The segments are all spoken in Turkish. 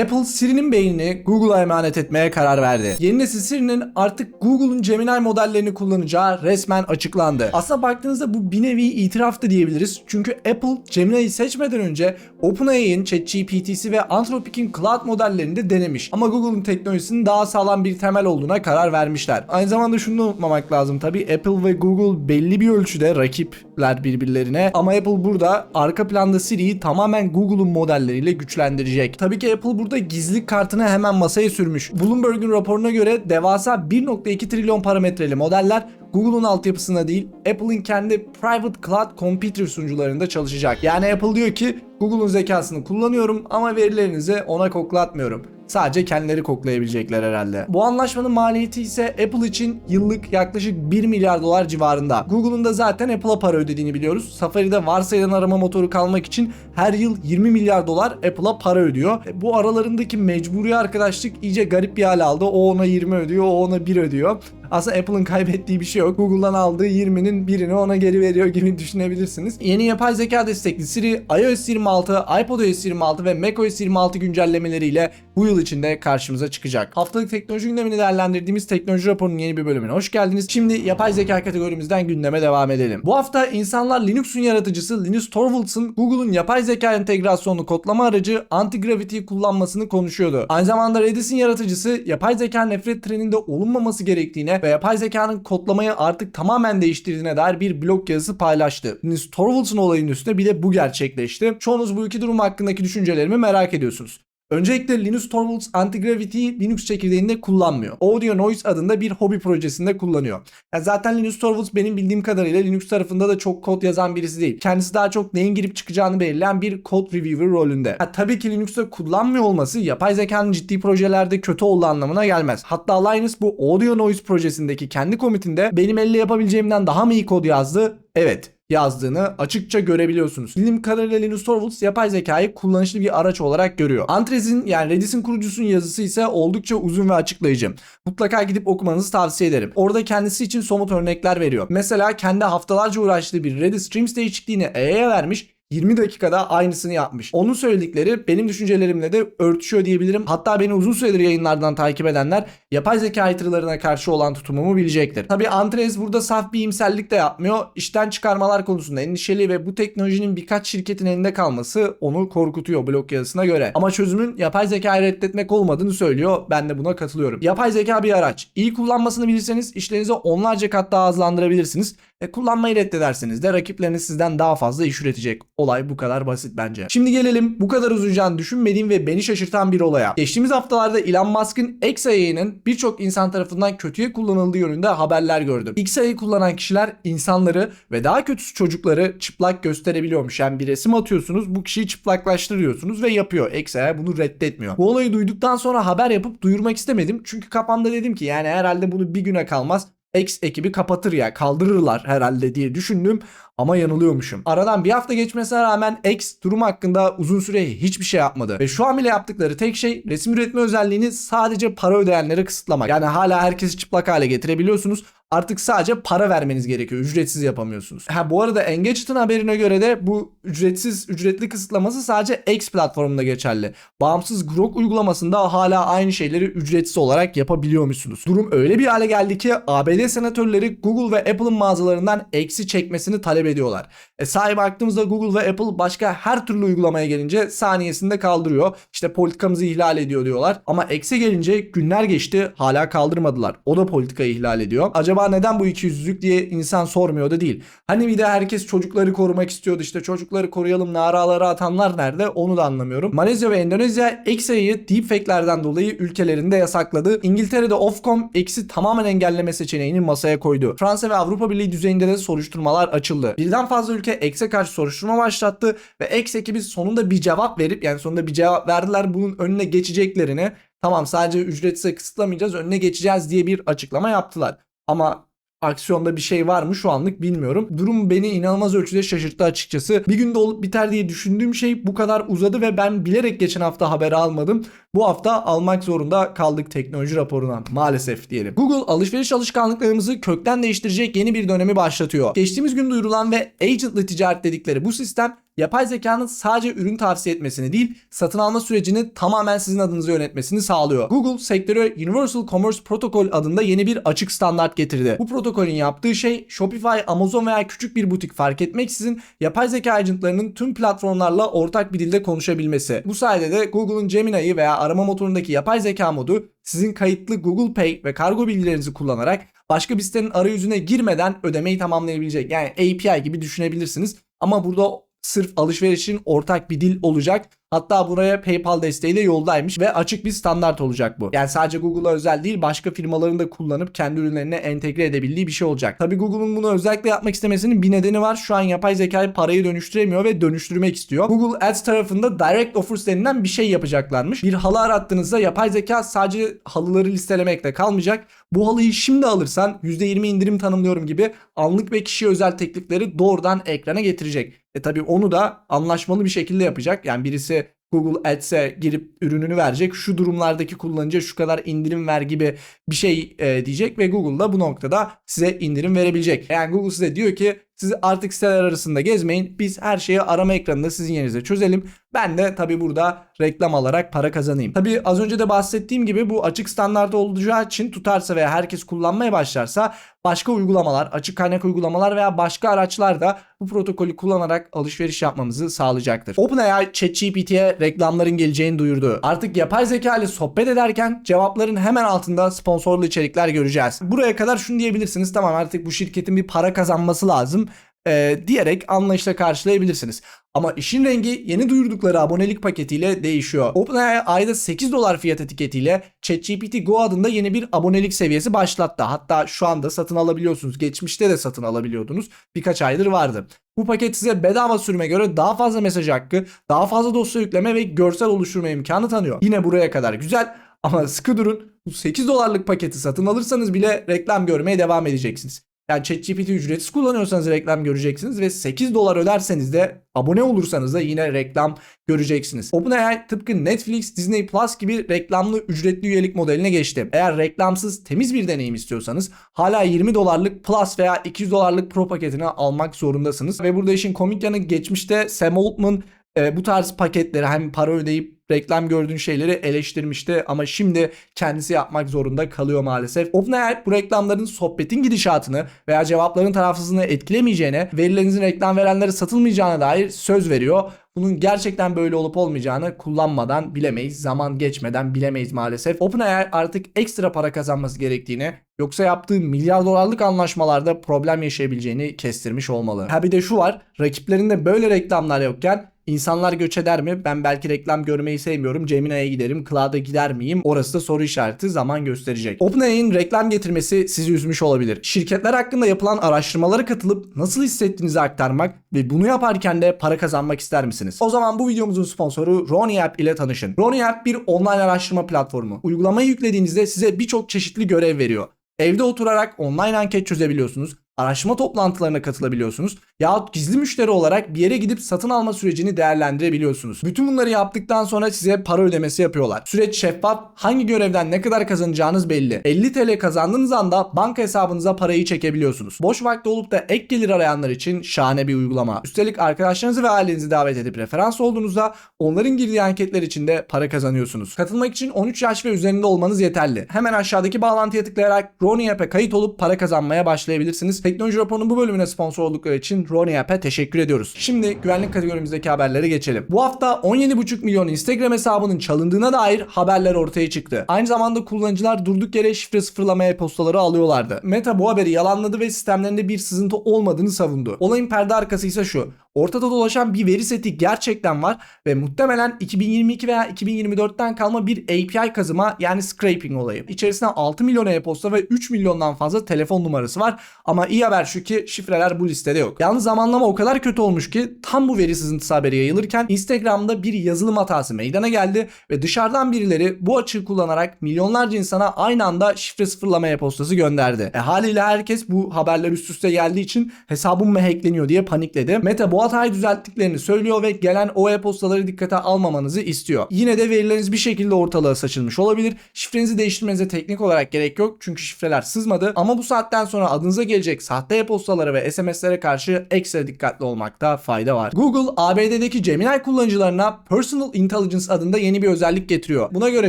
Apple Siri'nin beynini Google'a emanet etmeye karar verdi. Yeni nesil Siri'nin artık Google'un Gemini modellerini kullanacağı resmen açıklandı. Aslına baktığınızda bu bir nevi itiraf da diyebiliriz. Çünkü Apple Gemini'yi seçmeden önce OpenAI'nin ChatGPT'si ve Anthropic'in Cloud modellerini de denemiş. Ama Google'un teknolojisinin daha sağlam bir temel olduğuna karar vermişler. Aynı zamanda şunu unutmamak lazım tabii Apple ve Google belli bir ölçüde rakipler birbirlerine. Ama Apple burada arka planda Siri'yi tamamen Google'un modelleriyle güçlendirecek. Tabii ki Apple burada gizlilik kartını hemen masaya sürmüş. Bloomberg'un raporuna göre devasa 1.2 trilyon parametreli modeller Google'un altyapısında değil, Apple'ın kendi private cloud computer sunucularında çalışacak. Yani Apple diyor ki Google'un zekasını kullanıyorum ama verilerinizi ona koklatmıyorum. Sadece kendileri koklayabilecekler herhalde. Bu anlaşmanın maliyeti ise Apple için yıllık yaklaşık 1 milyar dolar civarında. Google'un da zaten Apple'a para ödediğini biliyoruz. Safari'de varsayılan arama motoru kalmak için her yıl 20 milyar dolar Apple'a para ödüyor. E, Bu aralarındaki mecburi arkadaşlık iyice garip bir hal aldı. O ona 20 ödüyor, o ona 1 ödüyor. Aslında Apple'ın kaybettiği bir şey yok. Google'dan aldığı 20'nin birini ona geri veriyor gibi düşünebilirsiniz. Yeni yapay zeka destekli Siri, iOS 26, iPadOS 26 ve macOS 26 güncellemeleriyle bu yıl içinde karşımıza çıkacak. Haftalık teknoloji gündemini değerlendirdiğimiz teknoloji raporunun yeni bir bölümüne hoş geldiniz. Şimdi yapay zeka kategorimizden gündeme devam edelim. Bu hafta insanlar Linux'un yaratıcısı Linus Torvalds'ın Google'un yapay zeka entegrasyonlu kodlama aracı Antigravity'yi kullanmasını konuşuyordu. Aynı zamanda Redis'in yaratıcısı yapay zeka nefret treninde olunmaması gerektiğine ve yapay zekanın kodlamayı artık tamamen değiştirdiğine dair bir blog yazısı paylaştı. Linus Torvalds'ın olayın üstüne bir de bu gerçekleşti. Çoğunuz bu iki durum hakkındaki düşüncelerimi merak ediyorsunuz. Öncelikle Linus Torvalds Antigravity'yi Linux çekirdeğinde kullanmıyor. Audio Noise adında bir hobi projesinde kullanıyor. Yani zaten Linus Torvalds benim bildiğim kadarıyla Linux tarafında da çok kod yazan birisi değil. Kendisi daha çok neyin girip çıkacağını belirleyen bir code reviewer rolünde. Ha, tabii ki Linux'ta kullanmıyor olması yapay zekanın ciddi projelerde kötü olduğu anlamına gelmez. Hatta Linus bu Audio Noise projesindeki kendi komitinde benim elle yapabileceğimden daha mı iyi kod yazdı? Evet yazdığını açıkça görebiliyorsunuz. Bildiğim kadarıyla Linus Torvalds yapay zekayı kullanışlı bir araç olarak görüyor. Antres'in yani Redis'in kurucusunun yazısı ise oldukça uzun ve açıklayıcı. Mutlaka gidip okumanızı tavsiye ederim. Orada kendisi için somut örnekler veriyor. Mesela kendi haftalarca uğraştığı bir Redis Streams değişikliğini AI'ye vermiş 20 dakikada aynısını yapmış. Onun söyledikleri benim düşüncelerimle de örtüşüyor diyebilirim. Hatta beni uzun süredir yayınlardan takip edenler yapay zeka haterlarına karşı olan tutumumu bilecektir. Tabi Antres burada saf bir iyimserlik de yapmıyor. İşten çıkarmalar konusunda endişeli ve bu teknolojinin birkaç şirketin elinde kalması onu korkutuyor blog yazısına göre. Ama çözümün yapay zekayı reddetmek olmadığını söylüyor. Ben de buna katılıyorum. Yapay zeka bir araç. İyi kullanmasını bilirseniz işlerinizi onlarca kat daha hızlandırabilirsiniz. E, kullanmayı reddederseniz de rakipleriniz sizden daha fazla iş üretecek. Olay bu kadar basit bence. Şimdi gelelim bu kadar uzayacağını düşünmediğim ve beni şaşırtan bir olaya. Geçtiğimiz haftalarda Elon Musk'ın XAI'nin birçok insan tarafından kötüye kullanıldığı yönünde haberler gördüm. XAI kullanan kişiler insanları ve daha kötüsü çocukları çıplak gösterebiliyormuş. Yani bir resim atıyorsunuz bu kişiyi çıplaklaştırıyorsunuz ve yapıyor. XAI bunu reddetmiyor. Bu olayı duyduktan sonra haber yapıp duyurmak istemedim. Çünkü kafamda dedim ki yani herhalde bunu bir güne kalmaz X ekibi kapatır ya kaldırırlar herhalde diye düşündüm ama yanılıyormuşum. Aradan bir hafta geçmesine rağmen X durum hakkında uzun süre hiçbir şey yapmadı. Ve şu an bile yaptıkları tek şey resim üretme özelliğini sadece para ödeyenlere kısıtlamak. Yani hala herkesi çıplak hale getirebiliyorsunuz. Artık sadece para vermeniz gerekiyor. Ücretsiz yapamıyorsunuz. Ha bu arada Engadget'ın haberine göre de bu ücretsiz ücretli kısıtlaması sadece X platformunda geçerli. Bağımsız Grok uygulamasında hala aynı şeyleri ücretsiz olarak yapabiliyormuşsunuz. Durum öyle bir hale geldi ki ABD senatörleri Google ve Apple'ın mağazalarından eksi çekmesini talep ediyorlar. E sahibi baktığımızda Google ve Apple başka her türlü uygulamaya gelince saniyesinde kaldırıyor. İşte politikamızı ihlal ediyor diyorlar. Ama eksi gelince günler geçti hala kaldırmadılar. O da politikayı ihlal ediyor. Acaba neden bu ikiyüzlülük diye insan sormuyor da değil. Hani bir de herkes çocukları korumak istiyordu işte çocukları koruyalım naraları atanlar nerede onu da anlamıyorum. Malezya ve Endonezya X'yi deepfake'lerden dolayı ülkelerinde yasakladı. İngiltere'de Ofcom X'i tamamen engelleme seçeneğini masaya koydu. Fransa ve Avrupa Birliği düzeyinde de soruşturmalar açıldı. Birden fazla ülke X'e karşı soruşturma başlattı ve X ekibi sonunda bir cevap verip yani sonunda bir cevap verdiler bunun önüne geçeceklerini tamam sadece ücretsiz kısıtlamayacağız önüne geçeceğiz diye bir açıklama yaptılar. Ama aksiyonda bir şey var mı şu anlık bilmiyorum. Durum beni inanılmaz ölçüde şaşırttı açıkçası. Bir günde olup biter diye düşündüğüm şey bu kadar uzadı ve ben bilerek geçen hafta haber almadım. Bu hafta almak zorunda kaldık teknoloji raporuna maalesef diyelim. Google alışveriş alışkanlıklarımızı kökten değiştirecek yeni bir dönemi başlatıyor. Geçtiğimiz gün duyurulan ve agentlı ticaret dedikleri bu sistem yapay zekanın sadece ürün tavsiye etmesini değil, satın alma sürecini tamamen sizin adınıza yönetmesini sağlıyor. Google sektöre Universal Commerce Protocol adında yeni bir açık standart getirdi. Bu protokolün yaptığı şey Shopify, Amazon veya küçük bir butik fark etmeksizin yapay zeka agentlarının tüm platformlarla ortak bir dilde konuşabilmesi. Bu sayede de Google'ın Gemini'yi veya arama motorundaki yapay zeka modu sizin kayıtlı Google Pay ve kargo bilgilerinizi kullanarak başka bir sitenin arayüzüne girmeden ödemeyi tamamlayabilecek. Yani API gibi düşünebilirsiniz. Ama burada sırf alışverişin ortak bir dil olacak. Hatta buraya PayPal desteğiyle yoldaymış ve açık bir standart olacak bu. Yani sadece Google'a özel değil başka firmaların da kullanıp kendi ürünlerine entegre edebildiği bir şey olacak. Tabi Google'un bunu özellikle yapmak istemesinin bir nedeni var. Şu an yapay zekayı parayı dönüştüremiyor ve dönüştürmek istiyor. Google Ads tarafında Direct Offers denilen bir şey yapacaklarmış. Bir halı arattığınızda yapay zeka sadece halıları listelemekle kalmayacak. Bu halıyı şimdi alırsan %20 indirim tanımlıyorum gibi anlık ve kişiye özel teklifleri doğrudan ekrana getirecek. E tabi onu da anlaşmalı bir şekilde yapacak. Yani birisi Google Ads'e girip ürününü verecek. Şu durumlardaki kullanıcıya şu kadar indirim ver gibi bir şey e, diyecek ve Google da bu noktada size indirim verebilecek. Yani Google size diyor ki siz artık siteler arasında gezmeyin. Biz her şeyi arama ekranında sizin yerinize çözelim. Ben de tabi burada reklam alarak para kazanayım. Tabi az önce de bahsettiğim gibi bu açık standart olacağı için tutarsa veya herkes kullanmaya başlarsa başka uygulamalar, açık kaynak uygulamalar veya başka araçlar da bu protokolü kullanarak alışveriş yapmamızı sağlayacaktır. OpenAI ChatGPT'ye reklamların geleceğini duyurdu. Artık yapay zeka ile sohbet ederken cevapların hemen altında sponsorlu içerikler göreceğiz. Buraya kadar şunu diyebilirsiniz. Tamam artık bu şirketin bir para kazanması lazım e, diyerek anlayışla karşılayabilirsiniz. Ama işin rengi yeni duyurdukları abonelik paketiyle değişiyor. OpenAI ayda 8 dolar fiyat etiketiyle ChatGPT Go adında yeni bir abonelik seviyesi başlattı. Hatta şu anda satın alabiliyorsunuz. Geçmişte de satın alabiliyordunuz. Birkaç aydır vardı. Bu paket size bedava sürüme göre daha fazla mesaj hakkı, daha fazla dosya yükleme ve görsel oluşturma imkanı tanıyor. Yine buraya kadar güzel ama sıkı durun. Bu 8 dolarlık paketi satın alırsanız bile reklam görmeye devam edeceksiniz. Yani ChatGPT ücretsiz kullanıyorsanız reklam göreceksiniz ve 8 dolar öderseniz de abone olursanız da yine reklam göreceksiniz. OpenAI tıpkı Netflix, Disney Plus gibi reklamlı ücretli üyelik modeline geçti. Eğer reklamsız temiz bir deneyim istiyorsanız hala 20 dolarlık Plus veya 200 dolarlık Pro paketini almak zorundasınız. Ve burada işin komik yanı geçmişte Sam Altman e, bu tarz paketleri hem para ödeyip reklam gördüğün şeyleri eleştirmişti ama şimdi kendisi yapmak zorunda kalıyor maalesef. OpenAI bu reklamların sohbetin gidişatını veya cevapların tarafsızlığını etkilemeyeceğine, verilerinizin reklam verenlere satılmayacağına dair söz veriyor. Bunun gerçekten böyle olup olmayacağını kullanmadan bilemeyiz. Zaman geçmeden bilemeyiz maalesef. OpenAI artık ekstra para kazanması gerektiğini yoksa yaptığı milyar dolarlık anlaşmalarda problem yaşayabileceğini kestirmiş olmalı. Ha bir de şu var. Rakiplerinde böyle reklamlar yokken İnsanlar göç eder mi? Ben belki reklam görmeyi sevmiyorum. Gemini'ye giderim. Cloud'a gider miyim? Orası da soru işareti zaman gösterecek. OpenAI'nin reklam getirmesi sizi üzmüş olabilir. Şirketler hakkında yapılan araştırmalara katılıp nasıl hissettiğinizi aktarmak ve bunu yaparken de para kazanmak ister misiniz? O zaman bu videomuzun sponsoru Roni App ile tanışın. Roni App bir online araştırma platformu. Uygulamayı yüklediğinizde size birçok çeşitli görev veriyor. Evde oturarak online anket çözebiliyorsunuz araştırma toplantılarına katılabiliyorsunuz yahut gizli müşteri olarak bir yere gidip satın alma sürecini değerlendirebiliyorsunuz. Bütün bunları yaptıktan sonra size para ödemesi yapıyorlar. Süreç şeffaf, hangi görevden ne kadar kazanacağınız belli. 50 TL kazandığınız anda banka hesabınıza parayı çekebiliyorsunuz. Boş vakti olup da ek gelir arayanlar için şahane bir uygulama. Üstelik arkadaşlarınızı ve ailenizi davet edip referans olduğunuzda onların girdiği anketler için de para kazanıyorsunuz. Katılmak için 13 yaş ve üzerinde olmanız yeterli. Hemen aşağıdaki bağlantıya tıklayarak Roni App'e kayıt olup para kazanmaya başlayabilirsiniz. Teknoloji raporunun bu bölümüne sponsor oldukları için Roni App'e teşekkür ediyoruz. Şimdi güvenlik kategorimizdeki haberlere geçelim. Bu hafta 17,5 milyon Instagram hesabının çalındığına dair haberler ortaya çıktı. Aynı zamanda kullanıcılar durduk yere şifre sıfırlama e-postaları alıyorlardı. Meta bu haberi yalanladı ve sistemlerinde bir sızıntı olmadığını savundu. Olayın perde arkası ise şu. Ortada dolaşan bir veri seti gerçekten var ve muhtemelen 2022 veya 2024'ten kalma bir API kazıma yani scraping olayı. İçerisinde 6 milyon e-posta ve 3 milyondan fazla telefon numarası var ama iyi haber şu ki şifreler bu listede yok. Yalnız zamanlama o kadar kötü olmuş ki tam bu veri sızıntısı haberi yayılırken Instagram'da bir yazılım hatası meydana geldi ve dışarıdan birileri bu açığı kullanarak milyonlarca insana aynı anda şifre sıfırlama e-postası gönderdi. E haliyle herkes bu haberler üst üste geldiği için hesabım mı hackleniyor diye panikledi. Meta bu hatayı düzelttiklerini söylüyor ve gelen o e-postaları dikkate almamanızı istiyor. Yine de verileriniz bir şekilde ortalığa saçılmış olabilir. Şifrenizi değiştirmenize teknik olarak gerek yok çünkü şifreler sızmadı ama bu saatten sonra adınıza gelecek sahte e-postalara ve SMS'lere karşı ekstra dikkatli olmakta fayda var. Google ABD'deki Gemini kullanıcılarına Personal Intelligence adında yeni bir özellik getiriyor. Buna göre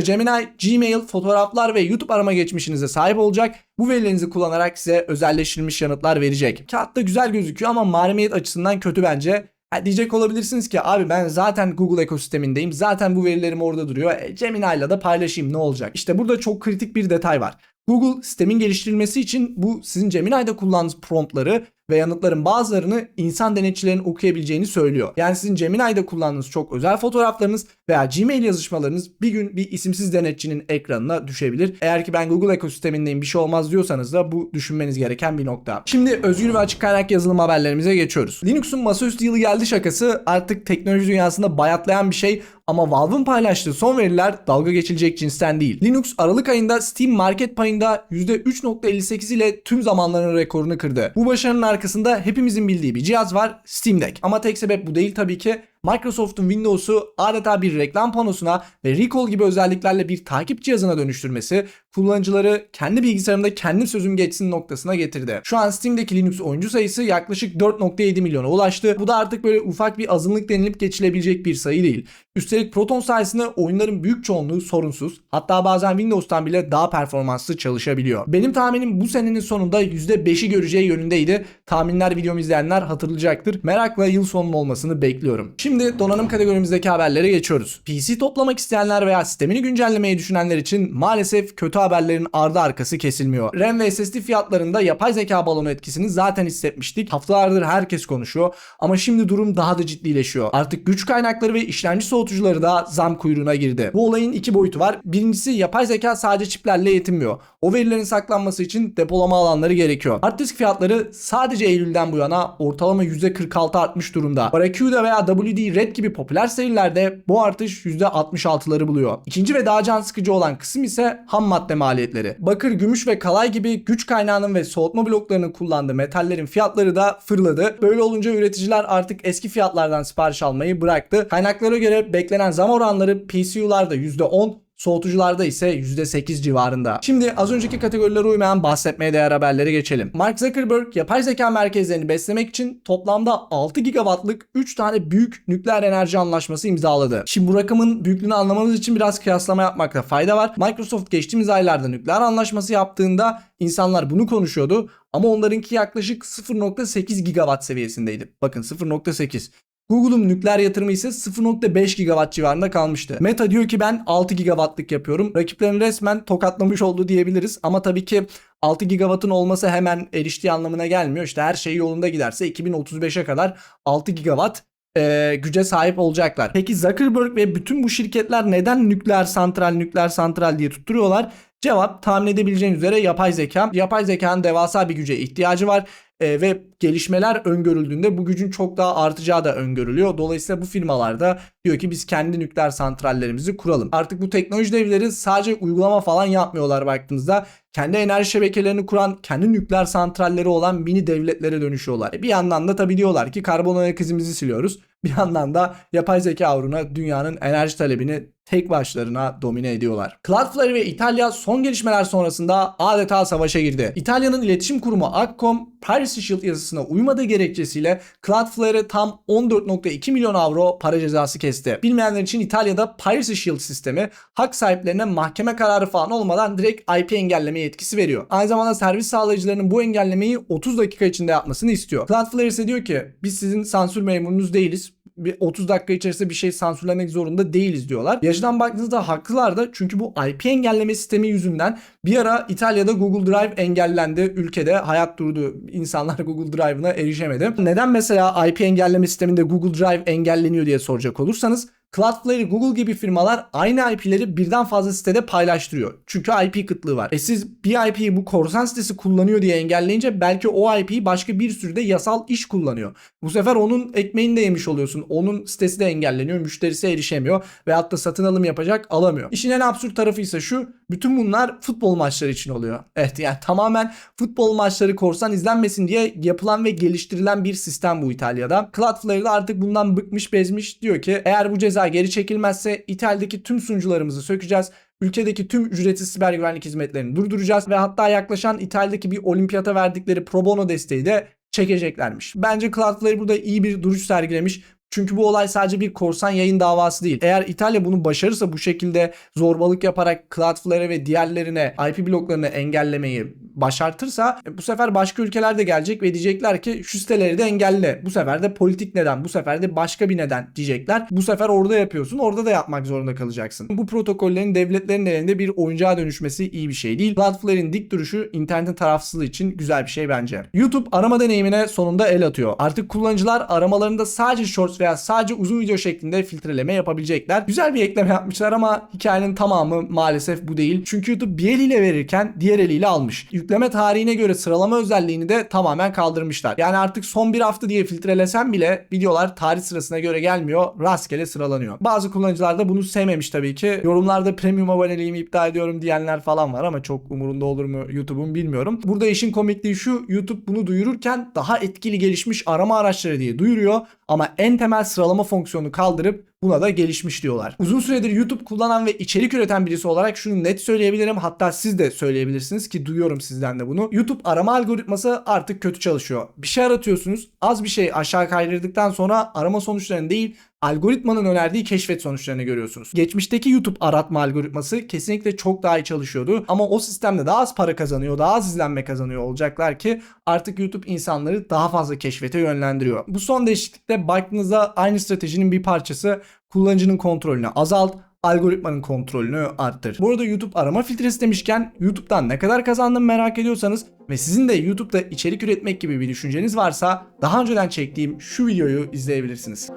Gemini, Gmail, fotoğraflar ve YouTube arama geçmişinize sahip olacak. Bu verilerinizi kullanarak size özelleştirilmiş yanıtlar verecek. Kağıtta güzel gözüküyor ama mahremiyet açısından kötü bence. Ha, diyecek olabilirsiniz ki abi ben zaten Google ekosistemindeyim. Zaten bu verilerim orada duruyor. E, Gemini'yle de paylaşayım ne olacak? İşte burada çok kritik bir detay var. Google sistemin geliştirilmesi için bu sizin Gemini'de kullandığınız promptları ve yanıtların bazılarını insan denetçilerin okuyabileceğini söylüyor. Yani sizin Gemini'de kullandığınız çok özel fotoğraflarınız veya Gmail yazışmalarınız bir gün bir isimsiz denetçinin ekranına düşebilir. Eğer ki ben Google ekosistemindeyim bir şey olmaz diyorsanız da bu düşünmeniz gereken bir nokta. Şimdi özgür ve açık kaynak yazılım haberlerimize geçiyoruz. Linux'un masaüstü yılı geldi şakası artık teknoloji dünyasında bayatlayan bir şey ama Valve'ın paylaştığı son veriler dalga geçilecek cinsten değil. Linux Aralık ayında Steam Market payında %3.58 ile tüm zamanların rekorunu kırdı. Bu başarının arkasında hepimizin bildiği bir cihaz var Steam Deck. Ama tek sebep bu değil tabii ki. Microsoft'un Windows'u adeta bir reklam panosuna ve Recall gibi özelliklerle bir takip cihazına dönüştürmesi kullanıcıları kendi bilgisayarımda kendim sözüm geçsin noktasına getirdi. Şu an Steam'deki Linux oyuncu sayısı yaklaşık 4.7 milyona ulaştı. Bu da artık böyle ufak bir azınlık denilip geçilebilecek bir sayı değil. Üstelik Proton sayesinde oyunların büyük çoğunluğu sorunsuz. Hatta bazen Windows'tan bile daha performanslı çalışabiliyor. Benim tahminim bu senenin sonunda %5'i göreceği yönündeydi. Tahminler videomu izleyenler hatırlayacaktır. Merakla yıl sonunun olmasını bekliyorum. Şimdi donanım kategorimizdeki haberlere geçiyoruz. PC toplamak isteyenler veya sistemini güncellemeyi düşünenler için maalesef kötü haberlerin ardı arkası kesilmiyor. RAM ve SSD fiyatlarında yapay zeka balonu etkisini zaten hissetmiştik. Haftalardır herkes konuşuyor ama şimdi durum daha da ciddileşiyor. Artık güç kaynakları ve işlemci soğutucuları da zam kuyruğuna girdi. Bu olayın iki boyutu var. Birincisi yapay zeka sadece çiplerle yetinmiyor. O verilerin saklanması için depolama alanları gerekiyor. Hard disk fiyatları sadece Eylül'den bu yana ortalama %46 artmış durumda. Barracuda veya WD Red gibi popüler serilerde bu artış %66'ları buluyor. İkinci ve daha can sıkıcı olan kısım ise ham madde maliyetleri. Bakır, gümüş ve kalay gibi güç kaynağının ve soğutma bloklarının kullandığı metallerin fiyatları da fırladı. Böyle olunca üreticiler artık eski fiyatlardan sipariş almayı bıraktı. Kaynaklara göre beklenen zam oranları PCU'larda %10, Soğutucularda ise %8 civarında. Şimdi az önceki kategorilere uymayan bahsetmeye değer haberlere geçelim. Mark Zuckerberg yapay zeka merkezlerini beslemek için toplamda 6 gigawattlık 3 tane büyük nükleer enerji anlaşması imzaladı. Şimdi bu rakamın büyüklüğünü anlamanız için biraz kıyaslama yapmakta fayda var. Microsoft geçtiğimiz aylarda nükleer anlaşması yaptığında insanlar bunu konuşuyordu ama onlarınki yaklaşık 0.8 gigawatt seviyesindeydi. Bakın 0.8. Google'un nükleer yatırımı ise 0.5 gigawatt civarında kalmıştı. Meta diyor ki ben 6 gigawattlık yapıyorum. Rakiplerini resmen tokatlamış oldu diyebiliriz. Ama tabii ki 6 gigawattın olması hemen eriştiği anlamına gelmiyor. İşte her şey yolunda giderse 2035'e kadar 6 gigawatt e, güce sahip olacaklar. Peki Zuckerberg ve bütün bu şirketler neden nükleer santral nükleer santral diye tutturuyorlar? Cevap tahmin edebileceğiniz üzere yapay zeka. Yapay zekanın devasa bir güce ihtiyacı var e, ve gelişmeler öngörüldüğünde bu gücün çok daha artacağı da öngörülüyor. Dolayısıyla bu firmalarda diyor ki biz kendi nükleer santrallerimizi kuralım. Artık bu teknoloji devleri sadece uygulama falan yapmıyorlar baktığınızda. Kendi enerji şebekelerini kuran, kendi nükleer santralleri olan mini devletlere dönüşüyorlar. E, bir yandan da tabii diyorlar ki karbon ayak izimizi siliyoruz. Bir yandan da yapay zeka uğruna dünyanın enerji talebini tek başlarına domine ediyorlar. Cloudflare ve İtalya son gelişmeler sonrasında adeta savaşa girdi. İtalya'nın iletişim kurumu Accom, Piracy Shield yazısına uymadığı gerekçesiyle Cloudflare'e tam 14.2 milyon avro para cezası kesti. Bilmeyenler için İtalya'da Piracy Shield sistemi hak sahiplerine mahkeme kararı falan olmadan direkt IP engelleme yetkisi veriyor. Aynı zamanda servis sağlayıcılarının bu engellemeyi 30 dakika içinde yapmasını istiyor. Cloudflare ise diyor ki biz sizin sansür memurunuz değiliz bir 30 dakika içerisinde bir şey sansürlemek zorunda değiliz diyorlar. Bir açıdan baktığınızda haklılar da çünkü bu IP engelleme sistemi yüzünden bir ara İtalya'da Google Drive engellendi. Ülkede hayat durdu. İnsanlar Google Drive'ına erişemedi. Neden mesela IP engelleme sisteminde Google Drive engelleniyor diye soracak olursanız Cloudflare, Google gibi firmalar aynı IP'leri birden fazla sitede paylaştırıyor. Çünkü IP kıtlığı var. E siz bir IP'yi bu korsan sitesi kullanıyor diye engelleyince belki o IP'yi başka bir sürü de yasal iş kullanıyor. Bu sefer onun ekmeğini de yemiş oluyorsun. Onun sitesi de engelleniyor. Müşterisi erişemiyor. Veyahut da satın alım yapacak alamıyor. İşin en absürt tarafı ise şu. Bütün bunlar futbol maçları için oluyor. Evet yani tamamen futbol maçları korsan izlenmesin diye yapılan ve geliştirilen bir sistem bu İtalya'da. Cloudflare de artık bundan bıkmış bezmiş diyor ki eğer bu ceza geri çekilmezse İtalya'daki tüm sunucularımızı sökeceğiz. Ülkedeki tüm ücretsiz siber güvenlik hizmetlerini durduracağız ve hatta yaklaşan İtalya'daki bir olimpiyata verdikleri pro bono desteği de çekeceklermiş. Bence Cloudflare burada iyi bir duruş sergilemiş. Çünkü bu olay sadece bir korsan yayın davası değil. Eğer İtalya bunu başarırsa bu şekilde zorbalık yaparak Cloudflare ve diğerlerine IP bloklarını engellemeyi başartırsa e, bu sefer başka ülkeler de gelecek ve diyecekler ki şu siteleri de engelle. Bu sefer de politik neden, bu sefer de başka bir neden diyecekler. Bu sefer orada yapıyorsun, orada da yapmak zorunda kalacaksın. Bu protokollerin devletlerin elinde bir oyuncağa dönüşmesi iyi bir şey değil. Cloudflare'in dik duruşu internetin tarafsızlığı için güzel bir şey bence. YouTube arama deneyimine sonunda el atıyor. Artık kullanıcılar aramalarında sadece shorts veya sadece uzun video şeklinde filtreleme yapabilecekler. Güzel bir ekleme yapmışlar ama hikayenin tamamı maalesef bu değil. Çünkü YouTube bir eliyle verirken diğer eliyle almış. Yükleme tarihine göre sıralama özelliğini de tamamen kaldırmışlar. Yani artık son bir hafta diye filtrelesen bile videolar tarih sırasına göre gelmiyor. Rastgele sıralanıyor. Bazı kullanıcılar da bunu sevmemiş tabii ki. Yorumlarda premium aboneliğimi iptal ediyorum diyenler falan var ama çok umurunda olur mu YouTube'un bilmiyorum. Burada işin komikliği şu YouTube bunu duyururken daha etkili gelişmiş arama araçları diye duyuruyor ama en temel sıralama fonksiyonu kaldırıp buna da gelişmiş diyorlar. Uzun süredir YouTube kullanan ve içerik üreten birisi olarak şunu net söyleyebilirim. Hatta siz de söyleyebilirsiniz ki duyuyorum sizden de bunu. YouTube arama algoritması artık kötü çalışıyor. Bir şey aratıyorsunuz. Az bir şey aşağı kaydırdıktan sonra arama sonuçlarını değil algoritmanın önerdiği keşfet sonuçlarını görüyorsunuz. Geçmişteki YouTube aratma algoritması kesinlikle çok daha iyi çalışıyordu ama o sistemde daha az para kazanıyor, daha az izlenme kazanıyor olacaklar ki artık YouTube insanları daha fazla keşfete yönlendiriyor. Bu son değişiklikte baktığınızda aynı stratejinin bir parçası kullanıcının kontrolünü azalt, algoritmanın kontrolünü arttır. Bu arada YouTube arama filtresi demişken YouTube'dan ne kadar kazandım merak ediyorsanız ve sizin de YouTube'da içerik üretmek gibi bir düşünceniz varsa daha önceden çektiğim şu videoyu izleyebilirsiniz.